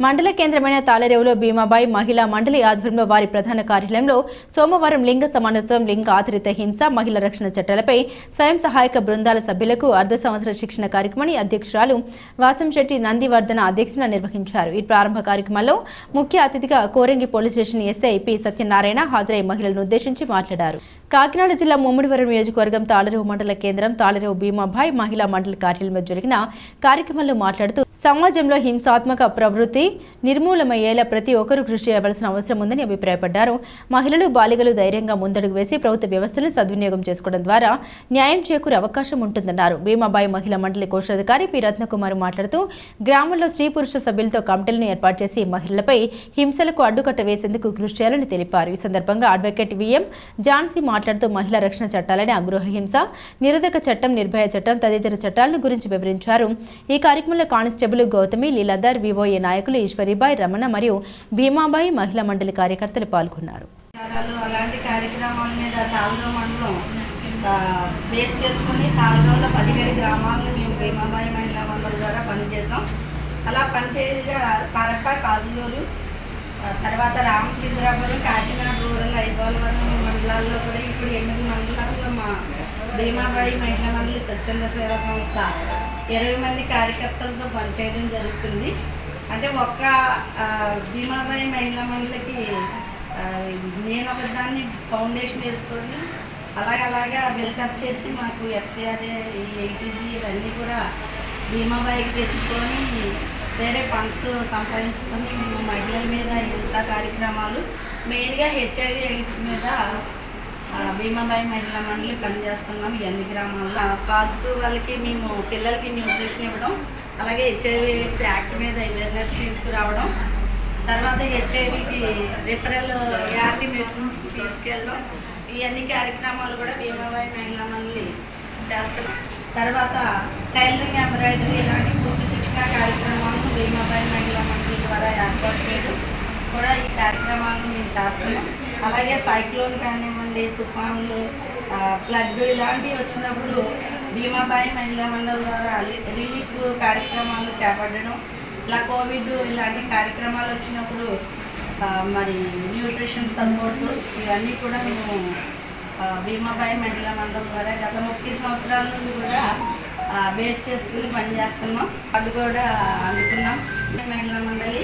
మండల కేంద్రమైన తాళరేవులో భీమాబాయి మహిళా మండలి ఆధ్వర్యంలో వారి ప్రధాన కార్యాలయంలో సోమవారం లింగ సమానత్వం లింగ ఆధారిత హింస మహిళా రక్షణ చట్టాలపై స్వయం సహాయక బృందాల సభ్యులకు అర్ధ సంవత్సర శిక్షణ కార్యక్రమాన్ని అధ్యక్షురాలు వాసంశెట్టి నందివర్ధన అధ్యక్షున నిర్వహించారు. ఈ ప్రారంభ కార్యక్రమంలో ముఖ్య అతిథిగా Korangi police station SI P Satyanarayana హాజరై మహిళలను ఉద్దేశించి మాట్లాడారు. కాకినాడ జిల్లా ముమ్మిడివరం నియోజకవర్గం తాళరేవు మండల కేంద్రం తాళరేవు భీమాభాయ్ మహిళా మండలి కార్యాలయంలో జరిగిన కార్యక్రమంలో మాట్లాడుతూ సమాజంలో హింసాత్మక ప్రవృత్తి నిర్మూలమయ్యేలా ప్రతి ఒక్కరూ కృషి చేయవలసిన అవసరం ఉందని అభిప్రాయపడ్డారు. మహిళలు బాలికలు ధైర్యంగా ముందడుగు వేసి ప్రభుత్వ వ్యవస్థలను సద్వినియోగం చేసుకోవడం ద్వారా న్యాయం చేకూరే అవకాశం ఉంటుందన్నారు. భీమాబాయి మహిళా మండలి కోశాధికారి పి. రత్నకుమార్ మాట్లాడుతూ గ్రామంలో స్త్రీ పురుష సభ్యులతో కమిటీలను ఏర్పాటు చేసి మహిళలపై హింసలకు అడ్డుకట్ట వేసేందుకు కృషి చేయాలని తెలిపారు. ఈ సందర్భంగా అడ్వకేట్ విఎం జాన్సీ మాట్లాడుతూ మహిళా రక్షణ చట్టాలని అగృహ హింస నిరోధక చట్టం నిర్భయ చట్టం తదితర చట్టాలను గురించి వివరించారు. ఈ కార్యక్రమంలో constable constable Gautami Leeladhar VOA నాయకులు ఈశ్వరిబాయ్ రమణ మరియు భీమాబాయి మహిళా మండలి కార్యకర్తలు పాల్గొన్నారు. అలాంటి కార్యక్రమాల మీద తాళూరు మండలం బేస్ చేసుకుని తాళూరులో పదిహేడు గ్రామాలను మేము భీమాబాయి మహిళా మండలి ద్వారా పనిచేసాం అలా పనిచేయగా కరప కాజులూరు తర్వాత రామచంద్రాపురం కాకినాడ రూరల్ ఐదోలవరం మండలాల్లో కూడా ఇప్పుడు ఎనిమిది మండలాల్లో మా భీమాబాయి మహిళా మండలి స్వచ్ఛంద సేవా సంస్థ ఇరవై మంది కార్యకర్తలతో పనిచేయడం జరుగుతుంది. అంటే ఒక్క భీమాబాయి మహిళా మండలికి నేను ఒక దాన్ని ఫౌండేషన్ వేసుకొని అలాగ అలాగా బిల్డప్ చేసి మాకు ఎఫ్సిఆర్ఏ ఎయిటీజీ ఇవన్నీ కూడా భీమాబాయికి తెచ్చుకొని వేరే ఫండ్స్ సంపాదించుకొని మేము మహిళల మీద ఇంత కార్యక్రమాలు మెయిన్గా హెచ్ఐవి ఎయిడ్స్ మీద భీమాబాయి మహిళా మండలి పనిచేస్తున్నాం ఎన్ని గ్రామాల్లో. పాజిటివ్ వాళ్ళకి మేము పిల్లలకి న్యూట్రిషన్ ఇవ్వడం అలాగే హెచ్ఐవి ఎయిడ్స్ యాక్ట్ మీద అవేర్నెస్ తీసుకురావడం తర్వాత హెచ్ఐవికి రిఫరల్ ఏఆర్టీ మెడిసిన్స్కి తీసుకెళ్ళడం ఇవన్నీ కార్యక్రమాలు కూడా భీమాబాయి మహిళా మండలి చేస్తున్నాం. తర్వాత టైలరింగ్ ఎంబ్రాయిడరీ ఇలాంటి పూర్తి శిక్షణ కార్యక్రమాలను భీమాబాయి మహిళా మండలి ద్వారా ఏర్పాటు చేయడం కూడా ఈ కార్యక్రమాలను మేము చేస్తున్నాం. అలాగే సైక్లోన్ కానివ్వండి తుఫాన్లు ఫ్లడ్ ఇలాంటివి వచ్చినప్పుడు భీమాబాయి మహిళా మండలి ద్వారా రి- రిలీఫ్ కార్యక్రమాలు చేపట్టడం ఇలా కోవిడ్ ఇలాంటి కార్యక్రమాలు వచ్చినప్పుడు మరి న్యూట్రిషన్ సపోర్ట్ ఇవన్నీ కూడా మేము భీమాబాయి మహిళా మండలి ద్వారా గత ముప్పై సంవత్సరాల నుండి కూడా బేస్ చేసుకుని పనిచేస్తున్నాం అది కూడా అందుకున్నాం. మహిళా మండలి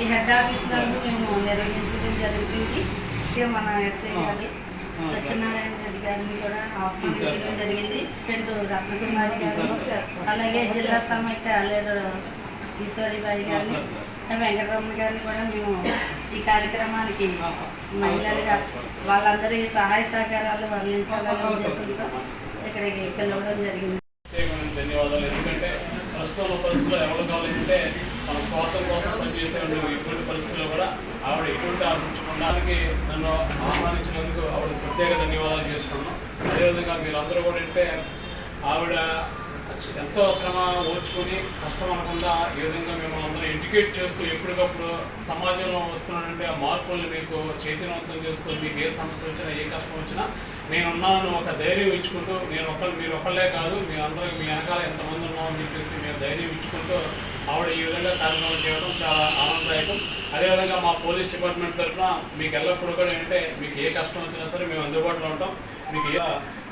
ఈ హెడ్ ఆఫీస్ నందు మేము నిర్వహించడం జరుగుతుంది. మన ఎస్ఐ గారు సత్యనారాయణ రెడ్డి గారిని కూడా ఆహ్వానించడం జరిగింది. రెండు రత్నకుమారి గారు అలాగే జిల్లా సమైక్య లీడర్ ఈశ్వరిబాయి గారిని వెంకటరమణ గారిని కూడా మేము ఈ కార్యక్రమానికి మహిళలుగా వాళ్ళందరి సహాయ సహకారాలు వర్ణించాలనే ఉద్దేశంతో ఇక్కడికి పిలవడం జరిగింది. ధన్యవాదాలు. ఎందుకంటే ప్రస్తుతం పరిస్థితుల్లో ఎవరు కావాలంటే మన స్వార్థం కోసం పనిచేసే ఇటువంటి పరిస్థితుల్లో కూడా ఆవిడ ఎటువంటి ఆశించకుండా నన్ను ఆహ్వానించినందుకు ఆవిడ ప్రత్యేక ధన్యవాదాలు చేసుకున్నాం అదేవిధంగా మీరందరూ కూడా అంటే ఆవిడ ఎంతో శ్రమ ఓర్చుకొని కష్టం అనకుండా ఈ విధంగా మిమ్మల్ని అందరూ ఎడ్యుకేట్ చేస్తూ ఎప్పటికప్పుడు సమాజంలో వస్తున్నటువంటి ఆ మార్పుల్ని మీకు చైతన్యవంతం చేస్తూ మీకు ఏ సమస్య వచ్చినా ఏ కష్టం వచ్చినా నేనున్నాను ఒక ధైర్యం ఇచ్చుకుంటూ నేను ఒకళ్ళు మీరు ఒకళ్ళే కాదు మీ అందరూ మీ వెనకాల ఎంతమంది ఉన్నామని చెప్పేసి మీరు ధైర్యం ఇచ్చుకుంటూ ఆవిడ ఈ విధంగా కార్యక్రమం చేయడం చాలా ఆనందదాయకం. అదేవిధంగా మా పోలీస్ డిపార్ట్మెంట్ తరఫున మీకు ఎల్లప్పుడూ కూడా ఏంటంటే మీకు ఏ కష్టం వచ్చినా సరే మేము అందుబాటులో ఉంటాం. మీకు ఏ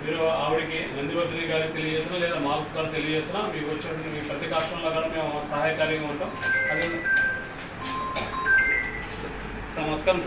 మీరు ఆవిడకి నందివర్ధని గారికి తెలియజేసినా లేదా మాకు గారు తెలియజేసినా మీకు వచ్చినటువంటి మీ ప్రతి కష్టంలో కూడా మేము సహాయకారిగా ఉంటాం. అదే సార్. నమస్కారం